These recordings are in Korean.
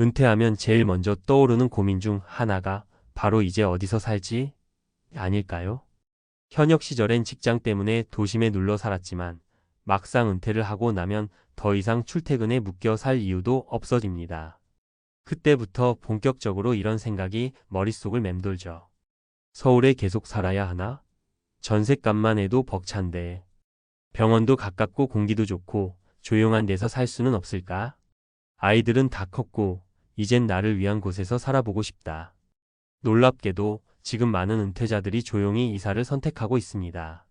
은퇴하면 제일 먼저 떠오르는 고민 중 하나가 바로 이제 어디서 살지? 아닐까요? 현역 시절엔 직장 때문에 도심에 눌러 살았지만 막상 은퇴를 하고 나면 더 이상 출퇴근에 묶여 살 이유도 없어집니다. 그때부터 본격적으로 이런 생각이 머릿속을 맴돌죠. 서울에 계속 살아야 하나? 전셋값만 해도 벅찬데. 병원도 가깝고 공기도 좋고 조용한 데서 살 수는 없을까? 아이들은 다 컸고 이젠 나를 위한 곳에서 살아보고 싶다. 놀랍게도 지금 많은 은퇴자들이 조용히 이사를 선택하고 있습니다.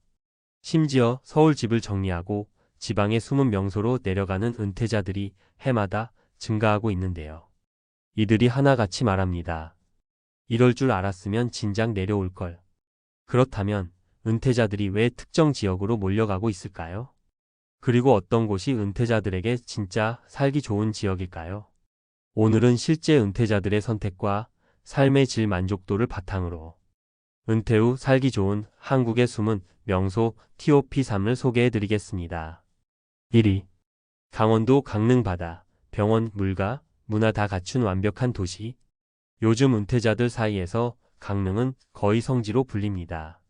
심지어 서울 집을 정리하고 지방의 숨은 명소로 내려가는 은퇴자들이 해마다 증가하고 있는데요. 이들이 하나같이 말합니다. 이럴 줄 알았으면 진작 내려올 걸. 그렇다면 은퇴자들이 왜 특정 지역으로 몰려가고 있을까요? 그리고 어떤 곳이 은퇴자들에게 진짜 살기 좋은 지역일까요? 오늘은 실제 은퇴자들의 선택과 삶의 질 만족도를 바탕으로 은퇴 후 살기 좋은 한국의 숨은 명소 TOP3을 소개해 드리겠습니다. 1위. 강원도 강릉 바다, 병원, 물가, 문화 다 갖춘 완벽한 도시. 요즘 은퇴자들 사이에서 강릉은 거의 성지로 불립니다.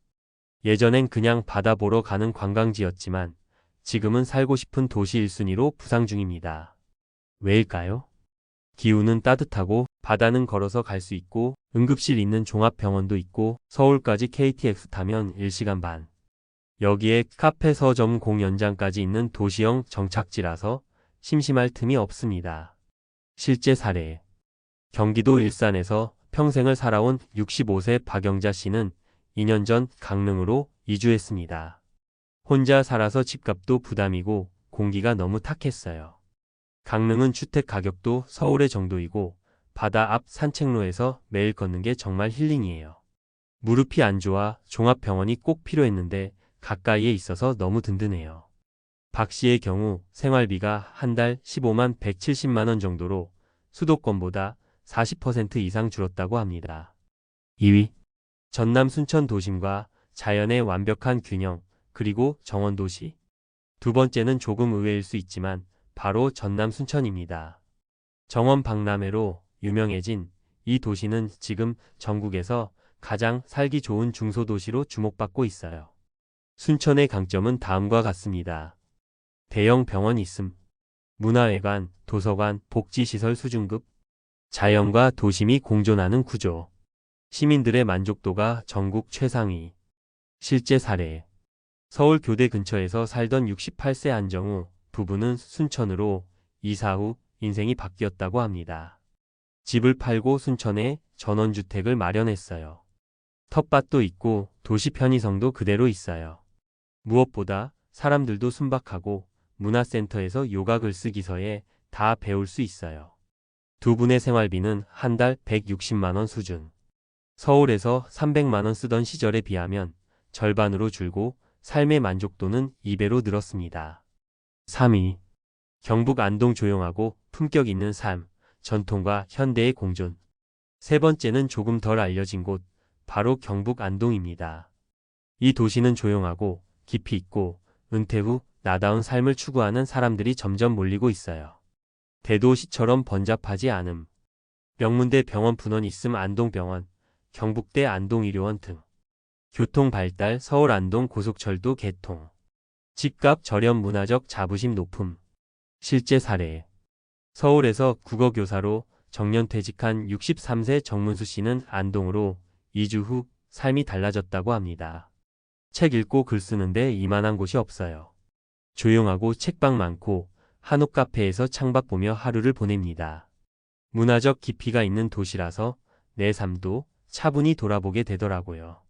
예전엔 그냥 바다 보러 가는 관광지였지만 지금은 살고 싶은 도시 1순위로 부상 중입니다. 왜일까요? 기후는 따뜻하고 바다는 걸어서 갈 수 있고 응급실 있는 종합병원도 있고 서울까지 KTX 타면 1시간 반. 여기에 카페 서점 공연장까지 있는 도시형 정착지라서 심심할 틈이 없습니다. 실제 사례. 경기도 일산에서 평생을 살아온 65세 박영자 씨는 2년 전 강릉으로 이주했습니다. 혼자 살아서 집값도 부담이고 공기가 너무 탁했어요. 강릉은 주택 가격도 서울의 정도이고 바다 앞 산책로에서 매일 걷는 게 정말 힐링이에요. 무릎이 안 좋아 종합병원이 꼭 필요했는데 가까이에 있어서 너무 든든해요. 박 씨의 경우 생활비가 한 달 15만 170만 원 정도로 수도권보다 40% 이상 줄었다고 합니다. 2위. 전남 순천 도심과 자연의 완벽한 균형, 그리고 정원 도시. 두 번째는 조금 의외일 수 있지만 바로 전남 순천입니다. 정원 박람회로 유명해진 이 도시는 지금 전국에서 가장 살기 좋은 중소도시로 주목받고 있어요. 순천의 강점은 다음과 같습니다. 대형 병원 있음, 문화회관, 도서관, 복지시설 수준급, 자연과 도심이 공존하는 구조, 시민들의 만족도가 전국 최상위, 실제 사례, 서울 교대 근처에서 살던 68세 안정우 부부는 순천으로 이사 후 인생이 바뀌었다고 합니다. 집을 팔고 순천에 전원주택을 마련했어요. 텃밭도 있고 도시 편의성도 그대로 있어요. 무엇보다 사람들도 순박하고 문화센터에서 요가 글쓰기서에 다 배울 수 있어요. 두 분의 생활비는 한 달 160만원 수준. 서울에서 300만원 쓰던 시절에 비하면 절반으로 줄고 삶의 만족도는 2배로 늘었습니다. 3위. 경북 안동 조용하고 품격 있는 삶, 전통과 현대의 공존. 세 번째는 조금 덜 알려진 곳, 바로 경북 안동입니다. 이 도시는 조용하고 깊이 있고 은퇴 후 나다운 삶을 추구하는 사람들이 점점 몰리고 있어요. 대도시처럼 번잡하지 않음. 명문대 병원 분원 있음 안동병원, 경북대 안동의료원 등. 교통 발달 서울 안동 고속철도 개통. 집값 저렴 문화적 자부심 높음. 실제 사례. 서울에서 국어교사로 정년 퇴직한 63세 정문수 씨는 안동으로 이주 후 삶이 달라졌다고 합니다. 책 읽고 글 쓰는데 이만한 곳이 없어요. 조용하고 책방 많고 한옥 카페에서 창밖 보며 하루를 보냅니다. 문화적 깊이가 있는 도시라서 내 삶도 차분히 돌아보게 되더라고요.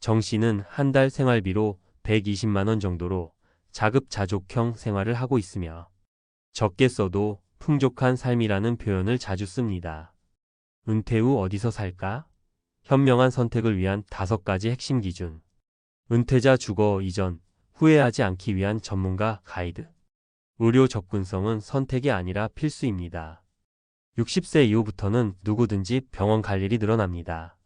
정 씨는 한 달 생활비로 120만원 정도로 자급자족형 생활을 하고 있으며 적게 써도 풍족한 삶이라는 표현을 자주 씁니다. 은퇴 후 어디서 살까? 현명한 선택을 위한 다섯 가지 핵심 기준. 은퇴자 주거 이전, 후회하지 않기 위한 전문가 가이드. 의료 접근성은 선택이 아니라 필수입니다. 60세 이후부터는 누구든지 병원 갈 일이 늘어납니다.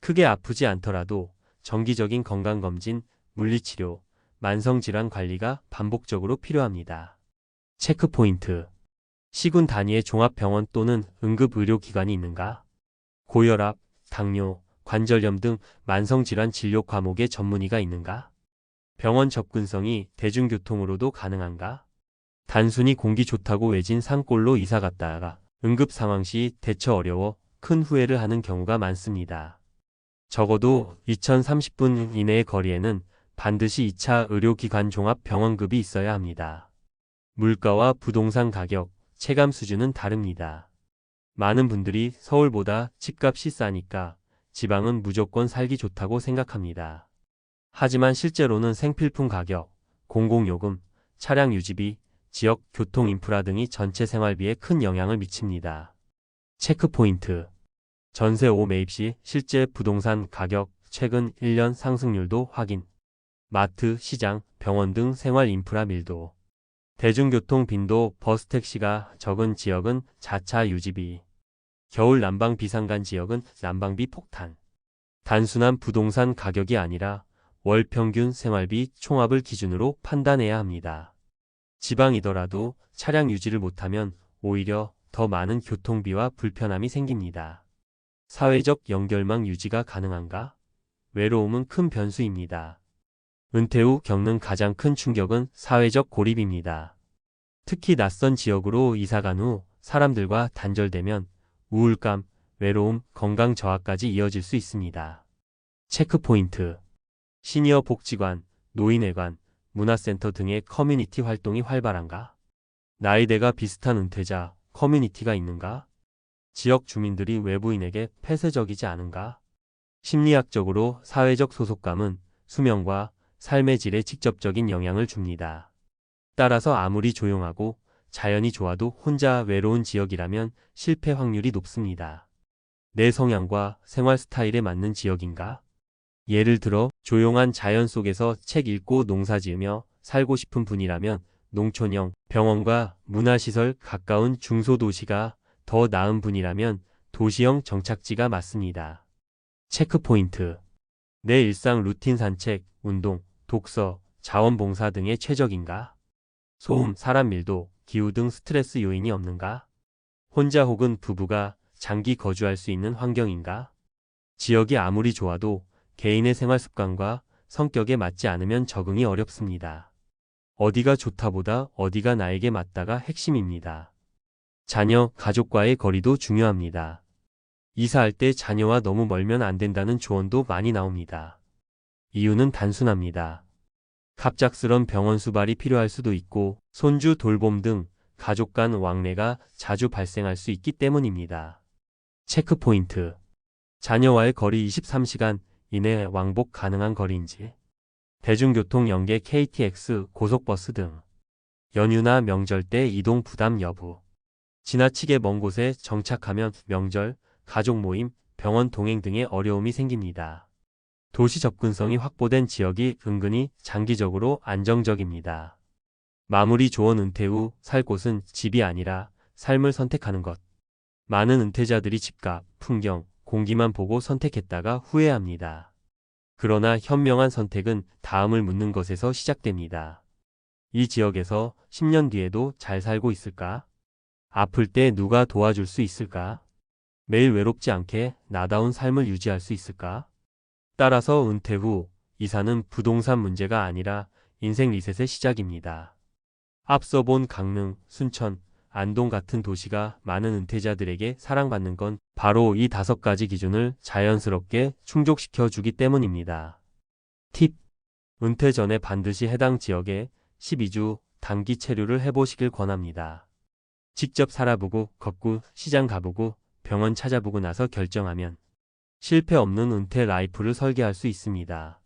크게 아프지 않더라도 정기적인 건강검진, 물리치료, 만성질환 관리가 반복적으로 필요합니다. 체크포인트. 시군 단위의 종합병원 또는 응급의료기관이 있는가? 고혈압, 당뇨, 관절염 등 만성질환 진료 과목의 전문의가 있는가? 병원 접근성이 대중교통으로도 가능한가? 단순히 공기 좋다고 외진 산골로 이사 갔다가 응급 상황 시 대처 어려워 큰 후회를 하는 경우가 많습니다. 적어도 2030분 이내의 거리에는 반드시 2차 의료기관 종합병원급이 있어야 합니다. 물가와 부동산 가격, 체감 수준은 다릅니다. 많은 분들이 서울보다 집값이 싸니까 지방은 무조건 살기 좋다고 생각합니다. 하지만 실제로는 생필품 가격, 공공요금, 차량 유지비, 지역 교통 인프라 등이 전체 생활비에 큰 영향을 미칩니다. 체크포인트 전세 5 매입 시 실제 부동산 가격, 최근 1년 상승률도 확인. 마트, 시장, 병원 등 생활 인프라 밀도. 대중교통 빈도, 버스 택시가 적은 지역은 자차 유지비. 겨울 난방 비상간 지역은 난방비 폭탄. 단순한 부동산 가격이 아니라 월 평균 생활비 총합을 기준으로 판단해야 합니다. 지방이더라도 차량 유지를 못하면 오히려 더 많은 교통비와 불편함이 생깁니다. 사회적 연결망 유지가 가능한가? 외로움은 큰 변수입니다. 은퇴 후 겪는 가장 큰 충격은 사회적 고립입니다. 특히 낯선 지역으로 이사간 후 사람들과 단절되면 우울감, 외로움, 건강 저하까지 이어질 수 있습니다. 체크포인트 시니어 복지관, 노인회관, 문화센터 등의 커뮤니티 활동이 활발한가? 나이대가 비슷한 은퇴자, 커뮤니티가 있는가? 지역 주민들이 외부인에게 폐쇄적이지 않은가? 심리학적으로 사회적 소속감은 수명과 삶의 질에 직접적인 영향을 줍니다. 따라서 아무리 조용하고 자연이 좋아도 혼자 외로운 지역이라면 실패 확률이 높습니다. 내 성향과 생활 스타일에 맞는 지역인가? 예를 들어 조용한 자연 속에서 책 읽고 농사 지으며 살고 싶은 분이라면 농촌형 병원과 문화시설 가까운 중소도시가 더 나은 분이라면 도시형 정착지가 맞습니다. 체크포인트 내 일상 루틴 산책, 운동, 독서, 자원봉사 등의 최적인가? 소음, 사람 밀도, 기후 등 스트레스 요인이 없는가? 혼자 혹은 부부가 장기 거주할 수 있는 환경인가? 지역이 아무리 좋아도 개인의 생활 습관과 성격에 맞지 않으면 적응이 어렵습니다. 어디가 좋다보다 어디가 나에게 맞다가 핵심입니다. 자녀, 가족과의 거리도 중요합니다. 이사할 때 자녀와 너무 멀면 안 된다는 조언도 많이 나옵니다. 이유는 단순합니다. 갑작스런 병원 수발이 필요할 수도 있고 손주 돌봄 등 가족 간 왕래가 자주 발생할 수 있기 때문입니다. 체크포인트 자녀와의 거리 23시간 이내 왕복 가능한 거리인지 대중교통 연계 KTX, 고속버스 등 연휴나 명절 때 이동 부담 여부 지나치게 먼 곳에 정착하면 명절, 가족 모임, 병원 동행 등의 어려움이 생깁니다. 도시 접근성이 확보된 지역이 은근히 장기적으로 안정적입니다. 마무리 조언 은퇴 후 살 곳은 집이 아니라 삶을 선택하는 것. 많은 은퇴자들이 집값, 풍경, 공기만 보고 선택했다가 후회합니다. 그러나 현명한 선택은 다음을 묻는 것에서 시작됩니다. 이 지역에서 10년 뒤에도 잘 살고 있을까? 아플 때 누가 도와줄 수 있을까? 매일 외롭지 않게 나다운 삶을 유지할 수 있을까? 따라서 은퇴 후 이사는 부동산 문제가 아니라 인생 리셋의 시작입니다. 앞서 본 강릉, 순천, 안동 같은 도시가 많은 은퇴자들에게 사랑받는 건 바로 이 다섯 가지 기준을 자연스럽게 충족시켜 주기 때문입니다. 팁. 은퇴 전에 반드시 해당 지역에 12주 단기 체류를 해보시길 권합니다. 직접 살아보고 걷고 시장 가보고 병원 찾아보고 나서 결정하면 실패 없는 은퇴 라이프를 설계할 수 있습니다.